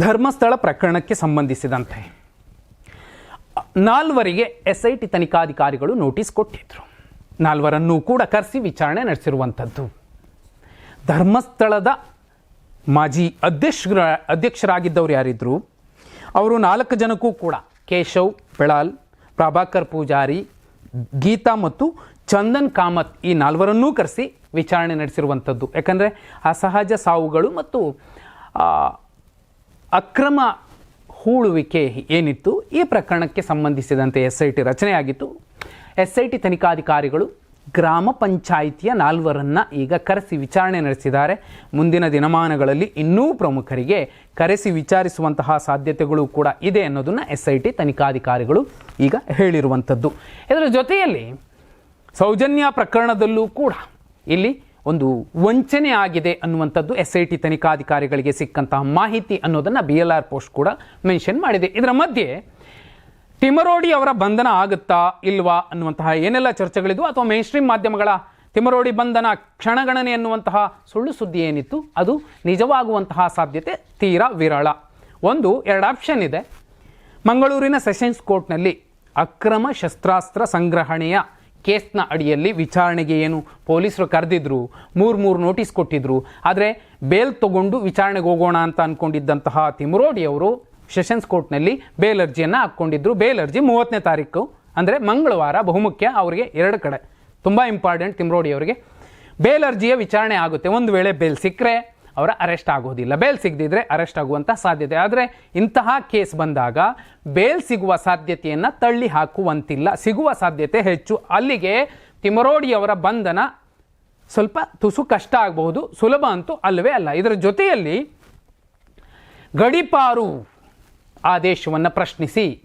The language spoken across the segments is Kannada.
ಧರ್ಮಸ್ಥಳ ಪ್ರಕರಣಕ್ಕೆ ಸಂಬಂಧಿಸಿದಂತೆ. ನಾಲ್ವರಿಗೆ ಎಸ್ ಐ ತನಿಖಾಧಿಕಾರಿಗಳು ನೋಟಿಸ್ ಕೊಟ್ಟಿದ್ದರು ನಾಲ್ವರನ್ನೂ ಕೂಡ ಕರೆಸಿ ವಿಚಾರಣೆ ನಡೆಸಿರುವಂಥದ್ದು ಧರ್ಮಸ್ಥಳದ ಮಾಜಿ ಅಧ್ಯಕ್ಷರ, ಅಧ್ಯಕ್ಷರಾಗಿದ್ದವರು ಯಾರಿದ್ದರು ಅವರು ನಾಲ್ಕು ಜನಕ್ಕೂ ಕೂಡ, ಕೇಶವ್, ಬೆಳಾಲ್, ಪ್ರಭಾಕರ್ ಪೂಜಾರಿ, ಗೀತಾ ಮತ್ತು ಚಂದನ್ ಕಾಮತ್ ಈ ನಾಲ್ವರನ್ನೂ ಕರೆಸಿ ವಿಚಾರಣೆ ನಡೆಸಿರುವಂಥದ್ದು ಯಾಕಂದರೆ ಅಸಹಜ ಸಾವುಗಳು ಮತ್ತು ಅಕ್ರಮ ಹೂಳುವಿಕೆ ಏನಿತ್ತು ಈ ಪ್ರಕರಣಕ್ಕೆ ಸಂಬಂಧಿಸಿದಂತೆ ಎಸ್ ಐ ಟಿ ರಚನೆಯಾಗಿತ್ತು. ಎಸ್ ಐ ಟಿ ತನಿಖಾಧಿಕಾರಿಗಳು ಗ್ರಾಮ ಪಂಚಾಯಿತಿಯ ನಾಲ್ವರನ್ನು ಈಗ ಕರೆಸಿ ವಿಚಾರಣೆ ನಡೆಸಿದ್ದಾರೆ. ಮುಂದಿನ ದಿನಮಾನಗಳಲ್ಲಿ ಇನ್ನೂ ಪ್ರಮುಖರಿಗೆ ಕರೆಸಿ ವಿಚಾರಿಸುವಂತಹ ಸಾಧ್ಯತೆಗಳು ಕೂಡ ಇದೆ ಅನ್ನೋದನ್ನು ಎಸ್ ಐ ಟಿ ತನಿಖಾಧಿಕಾರಿಗಳು ಈಗ ಹೇಳಿರುವಂಥದ್ದು. ಇದರ ಜೊತೆಯಲ್ಲಿ ಸೌಜನ್ಯ ಪ್ರಕರಣದಲ್ಲೂ ಕೂಡ ಇಲ್ಲಿ ಒಂದು ವಂಚನೆ ಆಗಿದೆ ಅನ್ನುವಂಥದ್ದು ಎಸ್ ಐ ಟಿ ತನಿಖಾಧಿಕಾರಿಗಳಿಗೆ ಸಿಕ್ಕಂತಹ ಮಾಹಿತಿ ಅನ್ನೋದನ್ನು ಬಿ ಎಲ್ ಆರ್ ಪೋಸ್ಟ್ ಕೂಡ ಮೆನ್ಷನ್ ಮಾಡಿದೆ. ಇದರ ಮಧ್ಯೆ ತಿಮರೋಡಿ ಅವರ ಬಂಧನ ಆಗುತ್ತಾ ಇಲ್ವಾ ಅನ್ನುವಂತಹ ಏನೆಲ್ಲ ಚರ್ಚೆಗಳಿದ್ವು ಅಥವಾ ಮೇನ್ ಸ್ಟ್ರೀಮ್ ಮಾಧ್ಯಮಗಳ ತಿಮರೋಡಿ ಬಂಧನ ಕ್ಷಣಗಣನೆ ಅನ್ನುವಂತಹ ಸುಳ್ಳು ಸುದ್ದಿ ಏನಿತ್ತು, ಅದು ನಿಜವಾಗುವಂತಹ ಸಾಧ್ಯತೆ ತೀರಾ ವಿರಳ. ಒಂದು, ಎರಡು ಆಪ್ಷನ್ ಇದೆ. ಮಂಗಳೂರಿನ ಸೆಷನ್ಸ್ ಕೋರ್ಟ್ನಲ್ಲಿ ಅಕ್ರಮ ಶಸ್ತ್ರಾಸ್ತ್ರ ಸಂಗ್ರಹಣೆಯ ಕೇಸ್ನ ಅಡಿಯಲ್ಲಿ ವಿಚಾರಣೆಗೆ ಏನು ಪೊಲೀಸರು ಕರೆದಿದ್ರು, ಮೂರು ಮೂರು ನೋಟಿಸ್ ಕೊಟ್ಟಿದ್ರು. ಆದರೆ ಬೇಲ್ ತಗೊಂಡು ವಿಚಾರಣೆಗೆ ಹೋಗೋಣ ಅಂತ ಅಂದ್ಕೊಂಡಿದ್ದಂತಹ ತಿಮುರೋಡಿ ಅವರು ಸೆಷನ್ಸ್ ಕೋರ್ಟ್ನಲ್ಲಿ ಬೇಲ್ ಅರ್ಜಿಯನ್ನು ಹಾಕ್ಕೊಂಡಿದ್ರು. ಬೇಲ್ ಅರ್ಜಿ ಮೂವತ್ತನೇ ತಾರೀಕು, ಅಂದರೆ ಮಂಗಳವಾರ, ಬಹುಮುಖ್ಯ, ಅವರಿಗೆ ಎರಡು ಕಡೆ. ತುಂಬ ಇಂಪಾರ್ಟೆಂಟ್ ತಿಮ್ರೋಡಿ ಅವರಿಗೆ ಬೇಲ್ ಅರ್ಜಿಯ ವಿಚಾರಣೆ ಆಗುತ್ತೆ. ಒಂದು ವೇಳೆ ಬೇಲ್ ಸಿಕ್ಕರೆ ಅವರ ಅರೆಸ್ಟ್ ಆಗೋದಿಲ್ಲ. ಬೇಲ್ ಸಿಗದಿದ್ರೆ ಅರೆಸ್ಟ್ ಆಗುವಂಥ ಸಾಧ್ಯತೆ. ಆದರೆ ಇಂತಹ ಕೇಸ್ ಬಂದಾಗ ಬೇಲ್ ಸಿಗುವ ಸಾಧ್ಯತೆಯನ್ನು ತಳ್ಳಿ ಹಾಕುವಂತಿಲ್ಲ. ಸಿಗುವ ಸಾಧ್ಯತೆ ಹೆಚ್ಚು. ಅಲ್ಲಿಗೆ ತಿಮರೋಡಿ ಅವರ ಬಂಧನ ಸ್ವಲ್ಪ ತುಸು ಕಷ್ಟ ಆಗಬಹುದು. ಸುಲಭ ಅಂತೂ ಅಲ್ಲವೇ ಅಲ್ಲ. ಇದರ ಜೊತೆಯಲ್ಲಿ ಗಡಿಪಾರು ಆದೇಶವನ್ನು ಪ್ರಶ್ನಿಸಿ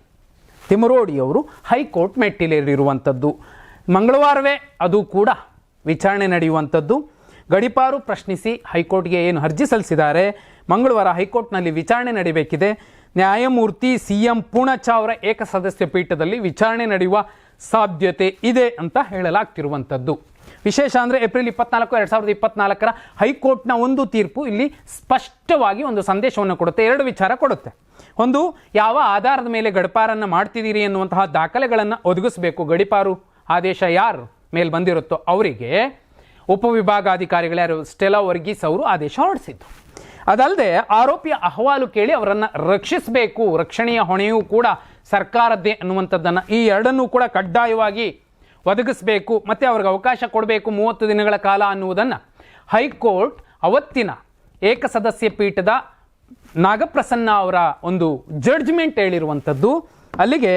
ತಿಮರೋಡಿಯವರು ಹೈಕೋರ್ಟ್ ಮೆಟ್ಟಿಲೇರಿರುವಂಥದ್ದು ಮಂಗಳವಾರವೇ ಅದು ಕೂಡ ವಿಚಾರಣೆ ನಡೆಯುವಂಥದ್ದು ಗಡಿಪಾರು ಪ್ರಶ್ನಿಸಿ ಹೈಕೋರ್ಟ್ಗೆ ಏನು ಅರ್ಜಿ ಸಲ್ಲಿಸಿದ್ದಾರೆ? ಮಂಗಳವಾರ ಹೈಕೋರ್ಟ್ನಲ್ಲಿ ವಿಚಾರಣೆ ನಡೀಬೇಕಿದೆ. ನ್ಯಾಯಮೂರ್ತಿ ಸಿ ಎಂ ಪೂರ್ಣಚ ಅವರ ಏಕಸದಸ್ಯ ಪೀಠದಲ್ಲಿ ವಿಚಾರಣೆ ನಡೆಯುವ ಸಾಧ್ಯತೆ ಇದೆ ಅಂತ ಹೇಳಲಾಗ್ತಿರುವಂಥದ್ದು. ವಿಶೇಷ ಅಂದರೆ ಏಪ್ರಿಲ್ ಇಪ್ಪತ್ನಾಲ್ಕು, ಎರಡು ಸಾವಿರದ ಇಪ್ಪತ್ನಾಲ್ಕರ ಹೈಕೋರ್ಟ್ನ ಒಂದು ತೀರ್ಪು ಇಲ್ಲಿ ಸ್ಪಷ್ಟವಾಗಿ ಒಂದು ಸಂದೇಶವನ್ನು ಕೊಡುತ್ತೆ, ಎರಡು ವಿಚಾರ ಕೊಡುತ್ತೆ. ಒಂದು, ಯಾವ ಆಧಾರದ ಮೇಲೆ ಗಡಿಪಾರನ್ನು ಮಾಡ್ತಿದ್ದೀರಿ ಎನ್ನುವಂತಹ ದಾಖಲೆಗಳನ್ನು ಒದಗಿಸಬೇಕು ಗಡಿಪಾರು? ಆದೇಶ ಯಾರು ಮೇಲೆ ಬಂದಿರುತ್ತೋ ಅವರಿಗೆ ಉಪವಿಭಾಗಾಧಿಕಾರಿಗಳು ಸ್ಟೆಲಾ ವರ್ಗೀಸ್ ಅವರು ಆದೇಶ ಹೊರಡಿಸಿದ್ದು. ಅದಲ್ಲದೆ ಆರೋಪಿಯ ಅಹವಾಲು ಕೇಳಿ ಅವರನ್ನು ರಕ್ಷಿಸಬೇಕು, ರಕ್ಷಣೆಯ ಹೊಣೆಯೂ ಕೂಡ ಸರ್ಕಾರದ್ದೇ ಅನ್ನುವಂಥದ್ದನ್ನು ಈ ಎರಡನ್ನೂ ಕೂಡ ಕಡ್ಡಾಯವಾಗಿ ಒದಗಿಸಬೇಕು, ಮತ್ತು ಅವ್ರಿಗೆ ಅವಕಾಶ ಕೊಡಬೇಕು ಮೂವತ್ತು ದಿನಗಳ ಕಾಲ ಅನ್ನುವುದನ್ನು ಹೈಕೋರ್ಟ್ ಅವತ್ತಿನ ಏಕಸದಸ್ಯ ಪೀಠದ ನಾಗಪ್ರಸನ್ನ ಅವರ ಒಂದು ಜಡ್ಜ್ಮೆಂಟ್ ಹೇಳಿರುವಂಥದ್ದು. ಅಲ್ಲಿಗೆ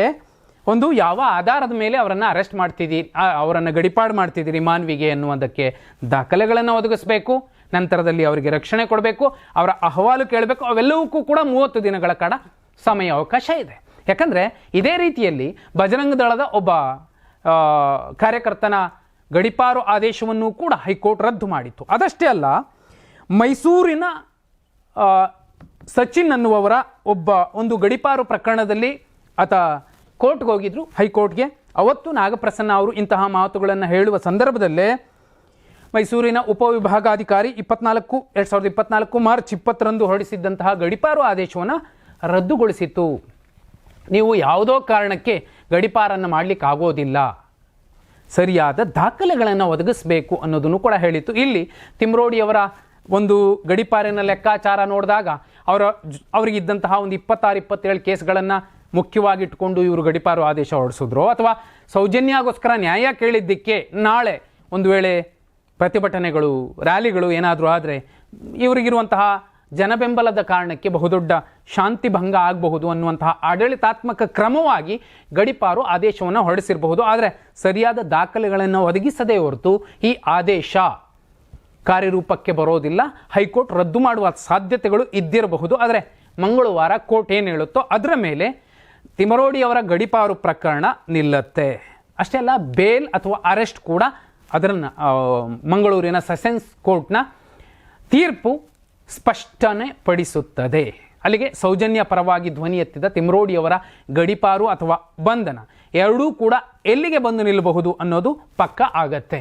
ಒಂದು ಯಾವ ಆಧಾರದ ಮೇಲೆ ಅವರನ್ನು ಅರೆಸ್ಟ್ ಮಾಡ್ತಿದ್ದೀರಿ ಅವರನ್ನು ಗಡಿಪಾಡು ಮಾಡ್ತಿದ್ದೀರಿ ಮಾನ್ವಿಗೆ ಅನ್ನುವುದಕ್ಕೆ ದಾಖಲೆಗಳನ್ನು ಒದಗಿಸಬೇಕು, ನಂತರದಲ್ಲಿ ಅವರಿಗೆ ರಕ್ಷಣೆ ಕೊಡಬೇಕು, ಅವರ ಅಹವಾಲು ಕೇಳಬೇಕು, ಅವೆಲ್ಲವಕ್ಕೂ ಕೂಡ ಮೂವತ್ತು ದಿನಗಳ ಕಾಲ ಸಮಯ ಅವಕಾಶ ಇದೆ. ಯಾಕಂದರೆ ಇದೇ ರೀತಿಯಲ್ಲಿ ಬಜರಂಗ ದಳದ ಒಬ್ಬ ಕಾರ್ಯಕರ್ತನ ಗಡಿಪಾರು ಆದೇಶವನ್ನು ಕೂಡ ಹೈಕೋರ್ಟ್ ರದ್ದು ಮಾಡಿತ್ತು. ಅದಷ್ಟೇ ಅಲ್ಲ, ಮೈಸೂರಿನ ಸಚಿನ್ ಅನ್ನುವವರ ಒಬ್ಬ ಒಂದು ಗಡಿಪಾರು ಪ್ರಕರಣದಲ್ಲಿ ಆತ ಕೋರ್ಟ್ಗೆ ಹೋಗಿದ್ರು, ಹೈಕೋರ್ಟ್ಗೆ. ಅವತ್ತು ನಾಗಪ್ರಸನ್ನ ಅವರು ಇಂತಹ ಮಾತುಗಳನ್ನು ಹೇಳುವ ಸಂದರ್ಭದಲ್ಲೇ ಮೈಸೂರಿನ ಉಪವಿಭಾಗಾಧಿಕಾರಿ ಇಪ್ಪತ್ನಾಲ್ಕು, ಎರಡು ಸಾವಿರದ ಇಪ್ಪತ್ನಾಲ್ಕು ಮಾರ್ಚ್ ಇಪ್ಪತ್ತರಂದು ಹೊರಡಿಸಿದ್ದಂತಹ ಗಡಿಪಾರು ಆದೇಶವನ್ನು ರದ್ದುಗೊಳಿಸಿತ್ತು. ನೀವು ಯಾವುದೋ ಕಾರಣಕ್ಕೆ ಗಡಿಪಾರನ್ನು ಮಾಡಲಿಕ್ಕೆ ಆಗೋದಿಲ್ಲ ಸರಿಯಾದ ದಾಖಲೆಗಳನ್ನು ಒದಗಿಸಬೇಕು ಅನ್ನೋದನ್ನು ಕೂಡ ಹೇಳಿತ್ತು. ಇಲ್ಲಿ ತಿಮ್ರೋಡಿಯವರ ಒಂದು ಗಡಿಪಾರಿನ ಲೆಕ್ಕಾಚಾರ ನೋಡಿದಾಗ ಅವರ ಅವರಿಗಿದ್ದಂತಹ ಒಂದು ಇಪ್ಪತ್ತಾರು, ಇಪ್ಪತ್ತೇಳು ಕೇಸ್ಗಳನ್ನು ಮುಖ್ಯವಾಗಿ ಇಟ್ಕೊಂಡು ಇವರು ಗಡಿಪಾರು ಆದೇಶ ಹೊರಡಿಸಿದ್ರು. ಅಥವಾ ಸೌಜನ್ಯಗೋಸ್ಕರ ನ್ಯಾಯ ಕೇಳಿದ್ದಕ್ಕೆ ನಾಳೆ ಒಂದು ವೇಳೆ ಪ್ರತಿಭಟನೆಗಳು, ರ್ಯಾಲಿಗಳು ಏನಾದರೂ ಆದರೆ ಇವರಿಗಿರುವಂತಹ ಜನಬೆಂಬಲದ ಕಾರಣಕ್ಕೆ ಬಹುದೊಡ್ಡ ಶಾಂತಿ ಭಂಗ ಆಗಬಹುದು ಅನ್ನುವಂತಹ ಆಡಳಿತಾತ್ಮಕ ಕ್ರಮವಾಗಿ ಗಡಿಪಾರು ಆದೇಶವನ್ನು ಹೊರಡಿಸಿರಬಹುದು. ಆದರೆ ಸರಿಯಾದ ದಾಖಲೆಗಳನ್ನು ಒದಗಿಸದೇ ಹೊರತು ಈ ಆದೇಶ ಕಾರ್ಯರೂಪಕ್ಕೆ ಬರೋದಿಲ್ಲ. ಹೈಕೋರ್ಟ್ ರದ್ದು ಮಾಡುವ ಸಾಧ್ಯತೆಗಳು ಇದ್ದಿರಬಹುದು. ಆದರೆ ಮಂಗಳವಾರ ಕೋರ್ಟ್ ಏನು ಹೇಳುತ್ತೋ ಅದರ ಮೇಲೆ ತಿಮರೋಡಿ ಅವರ ಗಡಿಪಾರು ಪ್ರಕರಣ ನಿಲ್ಲತ್ತೆ. ಅಷ್ಟೇ ಅಲ್ಲ, ಬೇಲ್ ಅಥವಾ ಅರೆಸ್ಟ್ ಕೂಡ ಅದರನ್ನು ಮಂಗಳೂರಿನ ಸೆಷನ್ಸ್ ಕೋರ್ಟ್ನ ತೀರ್ಪು ಸ್ಪಷ್ಟನೆ ಪಡಿಸುತ್ತದೆ. ಅಲ್ಲಿಗೆ ಸೌಜನ್ಯ ಪರವಾಗಿ ಧ್ವನಿ ಎತ್ತಿದ ತಿಮ್ರೋಡಿಯವರ ಗಡಿಪಾರು ಅಥವಾ ಬಂಧನ ಎರಡೂ ಕೂಡ ಎಲ್ಲಿಗೆ ಬಂದು ನಿಲ್ಲಬಹುದು ಅನ್ನೋದು ಪಕ್ಕ ಆಗತ್ತೆ.